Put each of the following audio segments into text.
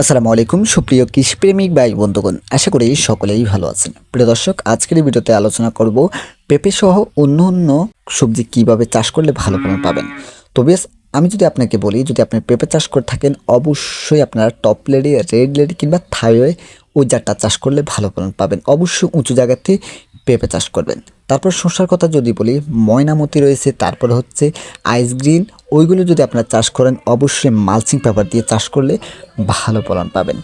আসসালামু আলাইকুম, সুপ্রিয় কৃষিপ্রেমিক ভাই বন্ধুগণ, আশা করি সকলেই ভালো আছেন। প্রিয় দর্শক, আজকের ভিডিওতে আলোচনা করব পেঁপে সহ অন্য অন্য সবজি কীভাবে চাষ করলে ভালো ফলন পাবেন। তো বেশ, আমি যদি আপনাকে বলি, যদি আপনি পেঁপে চাষ করে থাকেন, অবশ্যই আপনারা টপ লেডি রেড লেডি কিংবা থাইওয়ে ওই জারটা চাষ করলে ভালো ফলন পাবেন। অবশ্যই উঁচু জায়গাতে পেঁপে চাষ করবেন। তারপর শসার কথা যদি বলি, ময়নামতি রয়েছে, তারপর হচ্ছে আইস গ্রিন ওইগুলো যদি আপনারা চাষ করেন, অবশ্যই মালচিং পেপার দিয়ে চাষ করলে ভালো ফলন পাবেন।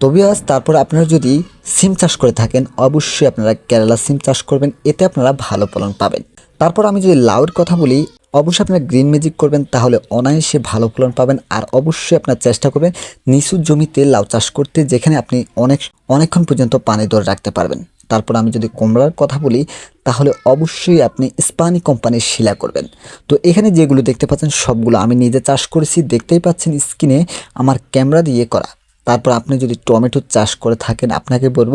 তবে আজ তারপর আপনারা যদি সিম চাষ করে থাকেন, অবশ্যই আপনারা কেরালা সিম চাষ করবেন, এতে আপনারা ভালো ফলন পাবেন। তারপর আমি যদি লাউয়ের কথা বলি, অবশ্যই আপনারা গ্রিন ম্যাজিক করবেন, তাহলে অনায়াসে ভালো ফলন পাবেন, আর অবশ্যই আপনার চেষ্টা করবেন নিচু জমিতে লাউ চাষ করতে, যেখানে আপনি অনেক, অনেকক্ষণ পর্যন্ত পানি ধরে রাখতে পারবেন। তারপর আমি যদি কুমড়ার কথা বলি, তাহলে অবশ্যই আপনি স্পানি কোম্পানির শিলা করবেন। তো এখানে যেগুলো দেখতে পাচ্ছেন, সবগুলো আমি নিজে চাষ করেছি। দেখতেই পাচ্ছেন স্ক্রিনে আমার ক্যামেরা দিয়ে করা। তারপর আপনি যদি টমেটো চাষ করে থাকেন, আপনাকে বলব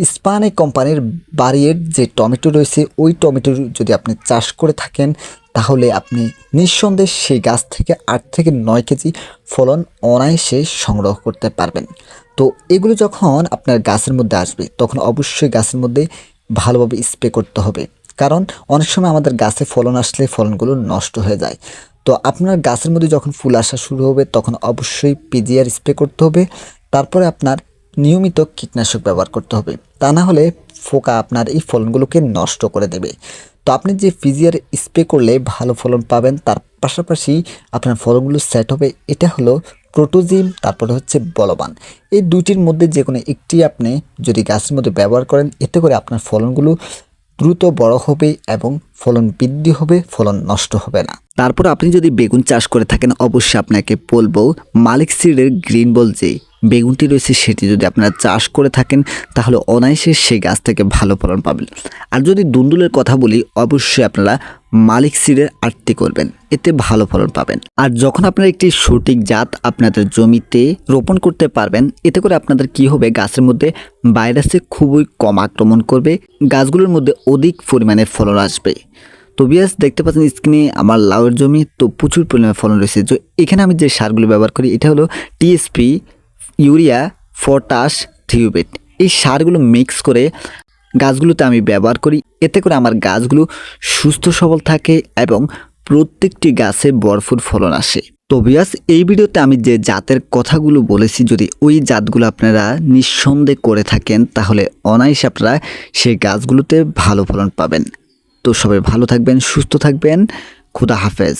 স্পানি কোম্পানির বাড়ির যে টমেটো রয়েছে, ওই টমেটো যদি আপনি চাষ করে থাকেন, তাহলে আপনি নিঃসন্দেহে সেই গাছ থেকে আট থেকে নয় কেজি ফলন অনায়াসে সংগ্রহ করতে পারবেন। তো এগুলো যখন আপনার গাছের মধ্যে আসবে, তখন অবশ্যই গাছের মধ্যে ভালোভাবে স্প্রে করতে হবে। কারণ অনেক সময় আমাদের গাছে ফলন আসলে ফলনগুলো নষ্ট হয়ে যায়। তো আপনার গাছের মধ্যে যখন ফুল আসা শুরু হবে, তখন অবশ্যই পিজিআর স্প্রে করতে হবে। তারপরে আপনার নিয়মিত কীটনাশক ব্যবহার করতে হবে। তা না হলে ফোকা আপনার এই ফলনগুলোকে নষ্ট করে দেবে। তো আপনি যে ফিজিয়ার স্প্রে করলে ভালো ফলন পাবেন, তার পাশাপাশি আপনার ফলনগুলো সেট হবে, এটা হলো প্রোটোজিম তারপরে হচ্ছে বলবান। এই দুইটির মধ্যে যে কোনো একটি আপনি যদি গাছের মধ্যে ব্যবহার করেন, এতে করে আপনার ফলনগুলো দ্রুত বড় হবে এবং ফলন বৃদ্ধি হবে, ফলন নষ্ট হবে না। তারপর আপনি যদি বেগুন চাষ করে থাকেন, অবশ্যই আপনাকে বলব মালিক সিডের গ্রিন বল যে বেগুনটি রয়েছে, সেটি যদি আপনারা চাষ করে থাকেন, তাহলে অনায়াসে সেই গাছ থেকে ভালো ফলন পাবেন। আর যদি দুন্দুলের কথা বলি, অবশ্যই আপনারা মালিক সিডের আটটি করবেন, এতে ভালো ফলন পাবেন। আর যখন আপনারা একটি সঠিক জাত আপনাদের জমিতে রোপণ করতে পারবেন, এতে করে আপনাদের কি হবে, গাছের মধ্যে ভাইরাসে খুবই কম আক্রমণ করবে, গাছগুলোর মধ্যে অধিক পরিমাণে ফলন আসবে। তো বিয়াস, দেখতে পাচ্ছেন স্ক্রিনে আমার লাউয়ের জমি, তো প্রচুর পরিমাণে ফলন রয়েছে। তো এখানে আমি যে সারগুলো ব্যবহার করি, এটা হলো টিএসপি ইউরিয়া, পটাশ থিউবেট এই সারগুলো মিক্স করে গাছগুলোতে আমি ব্যবহার করি। এতে করে আমার গাছগুলো সুস্থ, সবল থাকে এবং প্রত্যেকটি গাছে ভরপুর ফলন আসে। তো বিয়াস এই ভিডিওতে আমি যে জাতের কথাগুলো বলেছি, যদি ওই জাতগুলো আপনারা নিঃসন্দেহে করে থাকেন, তাহলে অনায়াসে আপনারা সেই গাছগুলোতে ভালো ফলন পাবেন। তো সবাই ভালো থাকবেন, সুস্থ থাকবেন। খুদা হাফেজ।